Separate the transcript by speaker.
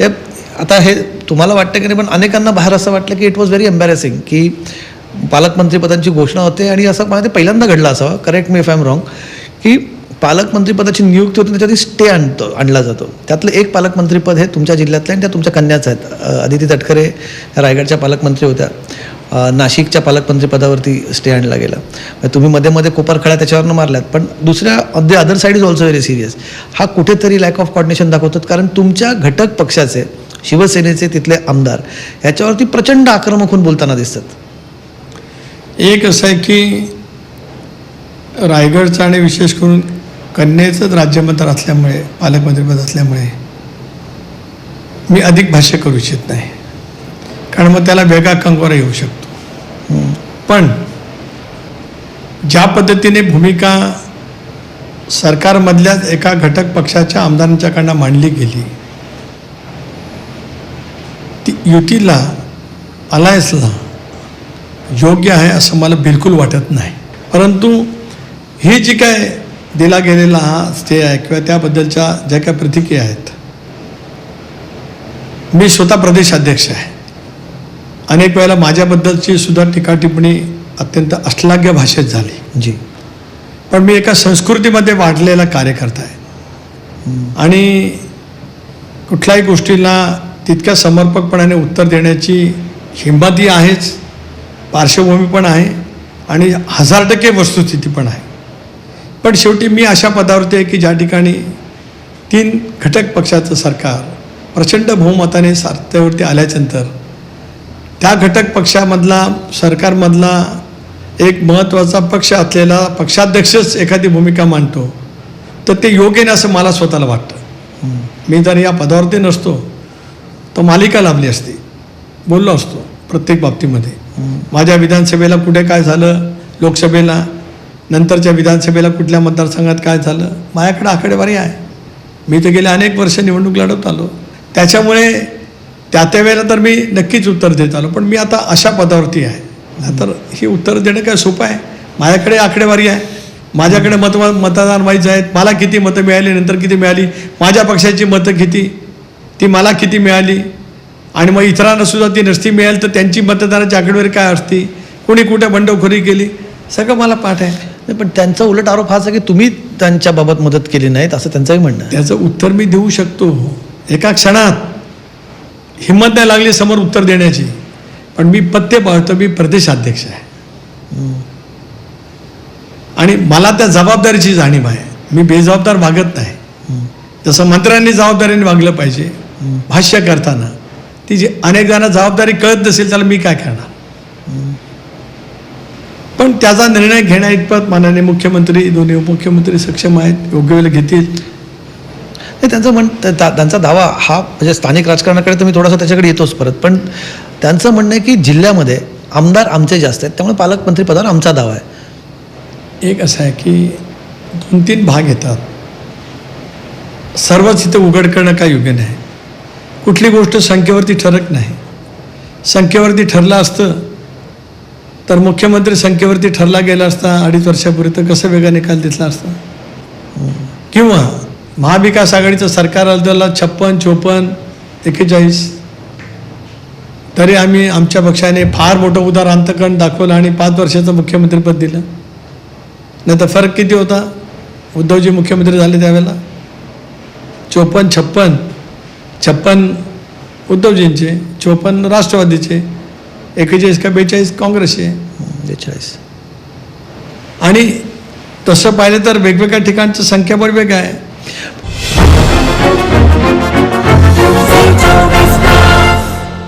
Speaker 1: हे आता हे तुम्हाला वाटतं की नाही पण अनेकांना बाहेर असं वाटलं की इट वॉज व्हेरी एम्बॅरेसिंग की पालकमंत्रीपदांची घोषणा होते आणि असं मला ते पहिल्यांदा घडलं असावं correct me if I am wrong की पालकमंत्रीपदाची नियुक्ती होती त्याच्यावरती स्टे आणतो आणला जातो. त्यातलं एक पालकमंत्रीपद हे तुमच्या जिल्ह्यातलं आणि त्या तुमच्या कन्याच आहेत अदिती तटकरे रायगडच्या पालकमंत्री होत्या. नाशिकच्या पालकमंत्रीपदावरती स्टे आणला गेला. म्हणजे तुम्ही मध्ये मध्ये कोपरखळ्या त्याच्यावरनं मारल्यात पण दुसऱ्या the other side is also very serious हा कुठेतरी लॅक ऑफ कॉर्डिनेशन दाखवतात कारण तुमच्या घटक पक्षाचे शिवसेनेचे तिथले आमदार ह्याच्यावरती प्रचंड आक्रमक होऊन बोलताना दिसतात.
Speaker 2: एक असं आहे की रायगडचं आणि विशेष करून कन्याचंच राज्यमंत्र असल्यामुळे पालकमंत्रीपद असल्यामुळे मी अधिक भाष्य करू इच्छित नाही. कारण मग त्याला वेगळा कंगोरा येऊ शकतो. पण ज्या पद्धतीने भूमिका सरकारमधल्याच एका घटक पक्षाच्या आमदारांच्याकडनं मांडली गेली ती युतीला अलायन्सला योग्य आहे असं मला बिलकुल वाटत नाही. परंतु ही जी काय दिला गेलेला हा स्टे आहे किंवा त्याबद्दलच्या ज्या काय प्रतिक्रिया आहेत मी स्वतः प्रदेशाध्यक्ष आहे. अनेक वेळेला माझ्याबद्दलची सुद्धा टीका टिप्पणी अत्यंत अश्लाघ्य भाषेत झाली.
Speaker 1: जी.
Speaker 2: पण मी एका संस्कृतीमध्ये वाढलेला कार्यकर्ता आहे. आणि कुठल्याही गोष्टीला तितक्या समर्पकपणाने उत्तर देण्याची हिंमतही आहेच पार्श्वभूमी पण आहे आणि हजार टक्के वस्तुस्थिती पण आहे. पण शेवटी मी अशा पदावरती आहे की ज्या ठिकाणी तीन घटक पक्षाचं सरकार प्रचंड बहुमताने सत्तेवरती आल्याच्यानंतर त्या घटक पक्षामधला सरकारमधला एक महत्त्वाचा पक्ष असलेला पक्षाध्यक्षच एखादी भूमिका मांडतो तर ते योग्य नाही असं मला स्वतःला वाटतं. मी जर या पदावरती नसतो तर मालिका लाभली असती बोललो असतो प्रत्येक बाबतीमध्ये. माझ्या विधानसभेला कुठे काय झालं लोकसभेला नंतरच्या विधानसभेला कुठल्या मतदारसंघात काय झालं माझ्याकडे आकडेवारी आहे. मी तर गेले अनेक वर्ष निवडणूक लढवत आलो. त्याच्यामुळे त्या त्या वेळेला तर मी नक्कीच उत्तर देत आलो पण मी आता अशा पदावरती आहे. तर ही उत्तर देणं काय सोपं आहे? माझ्याकडे आकडेवारी आहे. माझ्याकडे मत मतदार माहीत आहेत. मला किती मतं मिळाली नंतर किती मिळाली? माझ्या पक्षाची मतं किती? ती मला किती मिळाली? आणि मग इतरांना सुद्धा ती नसती मिळाली तर त्यांची मतदाराची आकडेवारी काय असती? कोणी कुठे बंडखोरी केली? सगळं मला पाठ आहे.
Speaker 1: नाही, पण त्यांचा उलट आरोप हाच आहे की तुम्ही त्यांच्या बाबत मदत केली नाहीत असं त्यांचंही म्हणणं
Speaker 2: त्याचं उत्तर मी देऊ शकतो. एका क्षणात. हिंमत नाही लागली समोर उत्तर देण्याची. पण मी पत्ते पाहतो मी प्रदेशाध्यक्ष आहे. आणि मला त्या जबाबदारीची जाणीव आहे. मी बेजबाबदार भागत नाही. जसं मंत्र्यांनी जबाबदारीने वागलं पाहिजे भाष्य करताना ती जी अनेक जणांना जबाबदारी कळत नसेल त्याला मी काय करणार? पण त्याचा निर्णय घेण्या इतपत मुख्यमंत्री दोन्ही उपमुख्यमंत्री सक्षम आहेत योग्य वेळेला घेतील.
Speaker 1: त्यांचं म्हण त्या- त्यांचा दावा हा म्हणजे स्थानिक राजकारणाकडे तर मी थोडासा त्याच्याकडे येतोच परत. पण त्यांचं म्हणणं आहे की जिल्ह्यामध्ये आमदार आमचे जास्त आहेत त्यामुळे पालकमंत्री पदावर आमचा दावा आहे.
Speaker 2: एक असं आहे की दोन तीन भाग येतात. सर्वच इथं उघड करणं काय योग्य नाही. कुठली गोष्ट संख्येवरती ठरत नाही. संख्येवरती ठरलं असतं तर मुख्यमंत्री संख्येवरती ठरला गेला असता अडीच वर्षापूर्वी तर कसं वेगळा निकाल दिसला असता? किंवा महाविकास आघाडीचं सरकार आलं छप्पन चोपन्न एकेचाळीस. तरी आम्ही आमच्या पक्षाने फार मोठं उदार अंतकण दाखवलं आणि पाच वर्षाचं मुख्यमंत्रीपद दिलं. नाही तर फरक किती होता? उद्धवजी मुख्यमंत्री झाले त्यावेळेला. चोपन्न छप्पन. छप्पन उद्धवजींचे चोपन्न राष्ट्रवादीचे एकेचाळीस का बेचाळीस काँग्रेसचे.
Speaker 1: बेचाळीस.
Speaker 2: आणि तसं पाहिलं तर वेगवेगळ्या ठिकाणचं संख्याबळ वेगळं आहे.